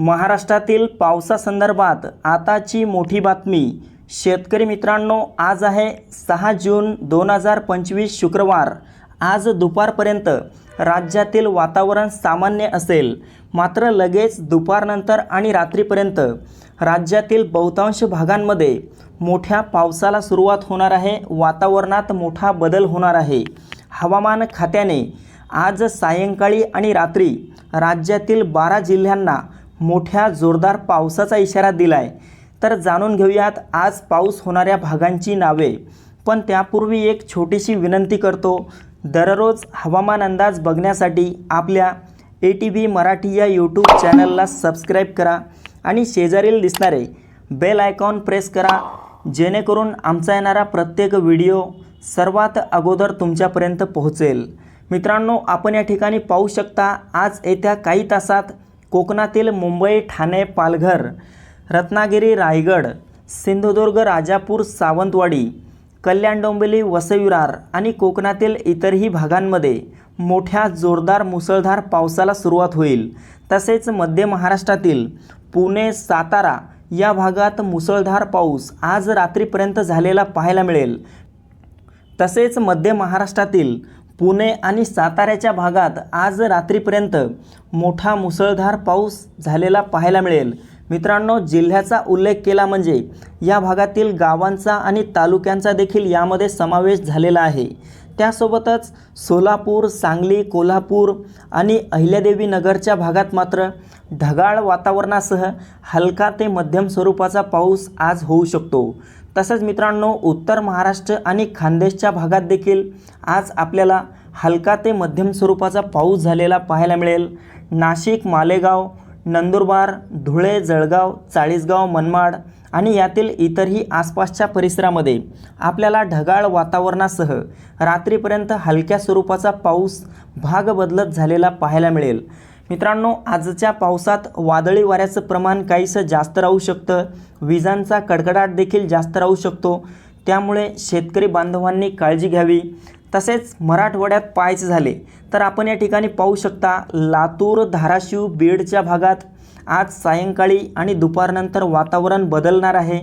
महाराष्ट्रातील पावसासंदर्भात आताची मोठी बातमी. शेतकरी मित्रांनो आज आहे सहा जून दोन हजार पंचवीस शुक्रवार. आज दुपारपर्यंत राज्यातील वातावरण सामान्य असेल. मात्र लगेच दुपारनंतर आणि रात्रीपर्यंत राज्यातील बहुतांश भागांमध्ये मोठ्या पावसाला सुरुवात होणार आहे. वातावरणात मोठा बदल होणार आहे. हवामान खात्याने आज सायंकाळी आणि रात्री राज्यातील बारा जिल्ह्यांना मोठ्या जोरदार पावसाचा इशारा दिला आहे तर जाणून घेऊयात आज पाऊस होणाऱ्या भागांची नावे. पण त्यापूर्वी एक छोटीशी विनंती करतो. दररोज हवामान अंदाज बघण्यासाठी आपल्या ए टी व्ही मराठी या यूट्यूब चॅनलला सबस्क्राईब करा आणि शेजारील दिसणारे बेल आयकॉन प्रेस करा. जेणेकरून आमचा येणारा प्रत्येक व्हिडिओ सर्वात अगोदर तुमच्यापर्यंत पोहोचेल. मित्रांनो आपण या ठिकाणी पाहू शकता आज येत्या काही तासात कोकणातील मुंबई ठाणे पालघर रत्नागिरी रायगड सिंधुदुर्ग राजापूर सावंतवाडी कल्याण डोंबिवली वसविरार आणि कोकणातील इतरही भागांमध्ये मोठ्या जोरदार मुसळधार पावसाला सुरुवात होईल. तसेच मध्य महाराष्ट्रातील पुणे सातारा या भागात मुसळधार पाऊस आज रात्रीपर्यंत झालेला पाहायला मिळेल. तसेच मध्य महाराष्ट्रातील पुणे आणि साताऱ्याच्या भागात आज रात्रीपर्यंत मोठा मुसळधार पाऊस झालेला पाहायला मिळेल. मित्रांनो जिल्ह्याचा उल्लेख केला म्हणजे या भागातील गावांचा आणि तालुक्यांचा देखील यामध्ये समावेश झालेला आहे. त्यासोबतच सोलापूर सांगली कोल्हापूर आणि अहिल्यादेवी नगरच्या भागात मात्र ढगाळ वातावरणासह हलका ते मध्यम स्वरूपाचा पाऊस आज होऊ शकतो. तसंच मित्रांनो उत्तर महाराष्ट्र आणि खानदेशच्या भागात देखील आज आपल्याला हलका ते मध्यम स्वरूपाचा पाऊस झालेला पाहायला मिळेल. नाशिक मालेगाव नंदुरबार धुळे जळगाव चाळीसगाव मनमाड आणि यातील इतरही आसपासच्या परिसरामध्ये आपल्याला ढगाळ वातावरणासह रात्रीपर्यंत हलक्या स्वरूपाचा पाऊस भाग बदलत झालेला पाहायला मिळेल. मित्रांनो आजच्या पावसात वादळी वाऱ्याचं प्रमाण काहीसं जास्त राहू शकतं. विजांचा कडकडाट देखील जास्त राहू शकतो. त्यामुळे शेतकरी बांधवांनी काळजी घ्यावी. तसेच मराठवाड्यात पाहायचे झाले तर आपण या ठिकाणी पाहू शकता लातूर धाराशिव बीडच्या भागात आज सायंकाळी आणि दुपारनंतर वातावरण बदलणार आहे.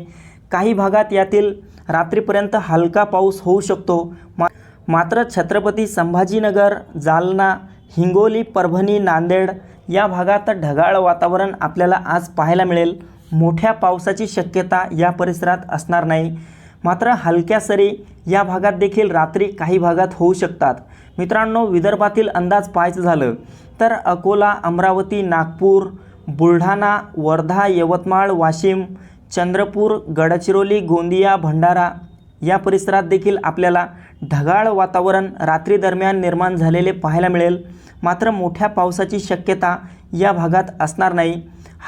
काही भागात यातील रात्रीपर्यंत हलका पाऊस होऊ शकतो. मा मात्र छत्रपती संभाजीनगर जालना हिंगोली परभणी नांदेड या भागात ढगाळ वातावरण आपल्याला आज पाहायला मिळेल. मोठ्या पावसाची शक्यता या परिसरात असणार नाही. मात्र हलक्या सरी या भागात देखील रात्री काही भागात होऊ शकतात. मित्रांनो विदर्भातील अंदाज पाहायचं झालं तर अकोला अमरावती नागपूर बुलढाणा वर्धा यवतमाळ वाशिम चंद्रपूर गडचिरोली गोंदिया भंडारा या परिसरात देखील आपल्याला ढगाळ वातावरण रात्री दरम्यान निर्माण झालेले पाहायला मिळेल. मात्र मोठ्या पावसाची शक्यता या भागात असणार नाही.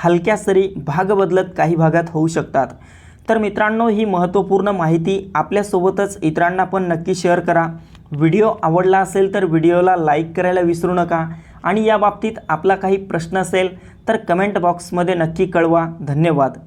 हलक्या सरी भाग बदलत काही भागात होऊ शकतात. तर मित्रांनो ही महत्त्वपूर्ण माहिती आपल्यासोबतच इतरांना पण नक्की शेअर करा. व्हिडिओ आवडला असेल तर व्हिडिओला लाईक करायला विसरू नका. आणि या बाबतीत आपला काही प्रश्न असेल तर कमेंट बॉक्समध्ये नक्की कळवा. धन्यवाद.